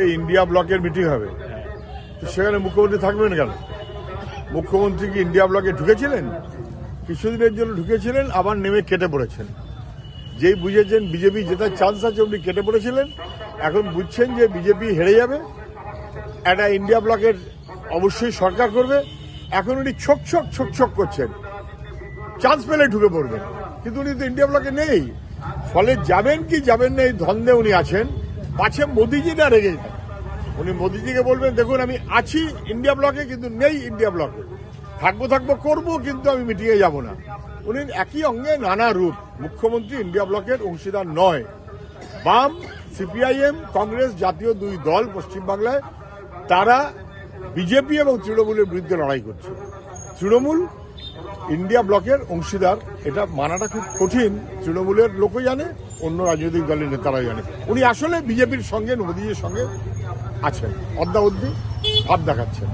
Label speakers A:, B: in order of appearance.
A: India ব্লকের meeting হবে? তো সেখানে মুখ্যমন্ত্রী থাকবেন কেন? মুখ্যমন্ত্রী কি ইন্ডিয়া ব্লকে ঢুকেছিলেন? কিছুদিনের জন্য ঢুকেছিলেন, আবার নেমে কেটে পড়েছেন। যেই বুঝেছেন বিজেপি জেতার চান্স আছে উনি কেটে পড়েছিলেন, এখন বুঝছেন যে বিজেপি হেরে যাবে। একটা ইন্ডিয়া ব্লকের অবশ্যই সরকার করবে। এখন উনি ছোক ছোক ছোক ছোক করছেন। চান্স পেলে ঢুকে পড়বেন। কিন্তু উনি তো ইন্ডিয়া ব্লকে নেই। ফলে যাবেন কি যাবেন না এই ধন্দে উনি আছেন। পাছে মোদিজি না রেগে। উনি মোদিজিকে বলবেন, দেখুন, আমি আছি ইন্ডিয়া ব্লকে, কিন্তু নেই ইন্ডিয়া ব্লকে। থাকব থাকব, করব, কিন্তু আমি মিটিংয়ে যাব না। উনি একই অঙ্গে নানা রূপ, মুখ্যমন্ত্রী ইন্ডিয়া ব্লকের অংশীদার নয়। বাম, সিপিআইএম, কংগ্রেস জাতীয় দুই দল পশ্চিমবাংলায়, তারা বিজেপি এবং তৃণমূলের বিরুদ্ধে লড়াই করছে। তৃণমূল ইন্ডিয়া ব্লকের অংশীদার। এটা মানাটা খুব কঠিন, তৃণমূলের লোকও জানে, অন্য রাজনৈতিক দলের নেতারাও জানে। উনি আসলে বিজেপির সঙ্গে, মোদীজির সঙ্গে আছেন, অদ্যাবধি ভাব দেখাচ্ছেন।